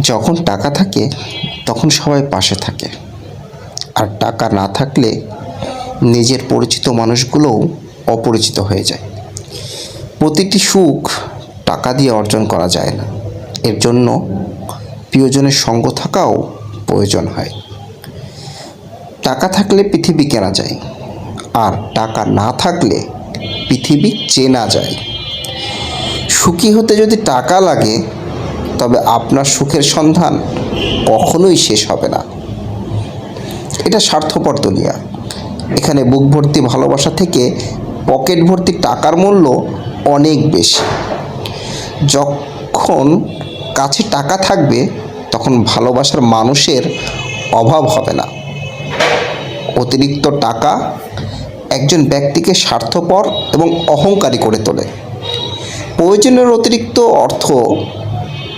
যখন টাকা থাকে, তখন সবাই পাশে থাকে। আর টাকা না থাকলে নিজের পরিচিত মানুষগুলোও অপরিচিত হয়ে যায়। প্রতিটি সুখ টাকা দিয়ে অর্জন করা যায় না। এর জন্য প্রিয়জনের সঙ্গ থাকাও প্রয়োজন হয়। টাকা থাকলে পৃথিবী কেনা যায়, আর টাকা না থাকলে পৃথিবী চেনা যায়। সুখী হতে যদি টাকা লাগে তবে আপনার সুখের সন্ধান কখনোই শেষ হবে না। এটা স্বার্থপর দুনিয়া। এখানে বুক ভর্তি ভালোবাসা থেকে পকেট ভর্তি টাকার মূল্য অনেক বেশি। যখন কাছে টাকা থাকবে, তখন ভালোবাসার মানুষের অভাব হবে না। অতিরিক্ত টাকা একজন ব্যক্তিকে স্বার্থপর এবং অহংকারী করে তোলে। প্রয়োজনের অতিরিক্ত অর্থ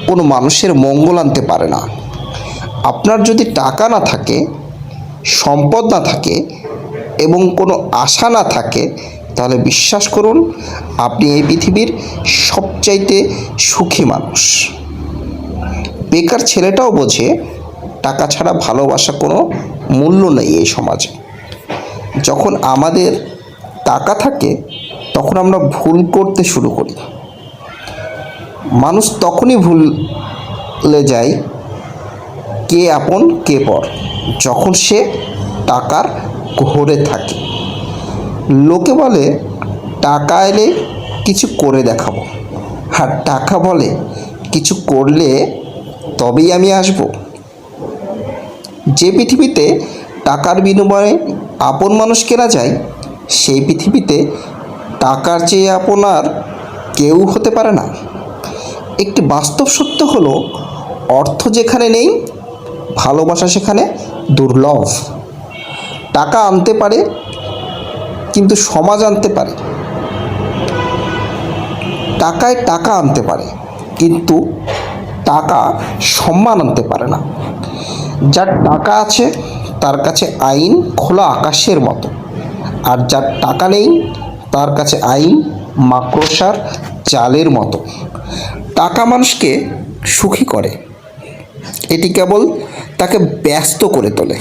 কোনো মানুষের মঙ্গল আনতে পারে না। আপনার যদি টাকা না থাকে, সম্পদ না থাকে এবং কোনো আশা না থাকে, তাহলে বিশ্বাস করুন, আপনি এই পৃথিবীর সবচাইতে সুখী মানুষ। বেকার ছেলেটাও বোঝে, টাকা ছাড়া ভালোবাসা কোনো মূল্য নেই এই সমাজে। যখন আমাদের টাকা থাকে, তখন আমরা ভুল করতে শুরু করি। মানুষ তখনই ভুলে যায় কে আপন, কে পর। যখন সে টাকার ঘোরে থাকে। লোকে বলে, টাকা এলে কিছু করে দেখাবো। আর টাকা বলে, কিছু করলে তবেই আমি আসব। যে পৃথিবীতে টাকার বিনিময়ে আপন মানুষ কেনা যায়, সেই পৃথিবীতে টাকার চেয়ে আপনার কেউ হতে পারে না। একটি বাস্তব সত্য হলো, অর্থ যেখানে নেই, ভালোবাসা সেখানে দুর্লভ। টাকা আনতে পারে, কিন্তু সমাজ আনতে পারে। টাকায় টাকা আনতে পারে, কিন্তু টাকা সম্মান আনতে পারে না। যার টাকা আছে, তার কাছে আইন খোলা আকাশের মতো। আর যার টাকা নেই, তার কাছে আইন মাকড়সার জালের মতো। টাকা মানুষকে সুখী করে। এটি কেবল তাকে ব্যস্ত করে তোলে।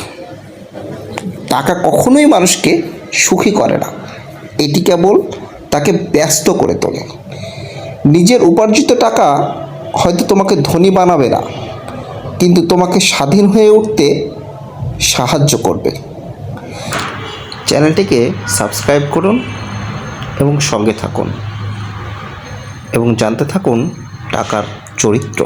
টাকা কখনোই মানুষকে সুখী করে না। এটি কেবল তাকে ব্যস্ত করে তোলে। নিজের উপার্জিত টাকা হয়তো তোমাকে ধনী বানাবে না, কিন্তু তোমাকে স্বাধীন হয়ে উঠতে সাহায্য করবে। চ্যানেলটিকে সাবস্ক্রাইব করুন এবং সঙ্গে থাকুন। এবং জানতে থাকুন টাকার চরিত্র।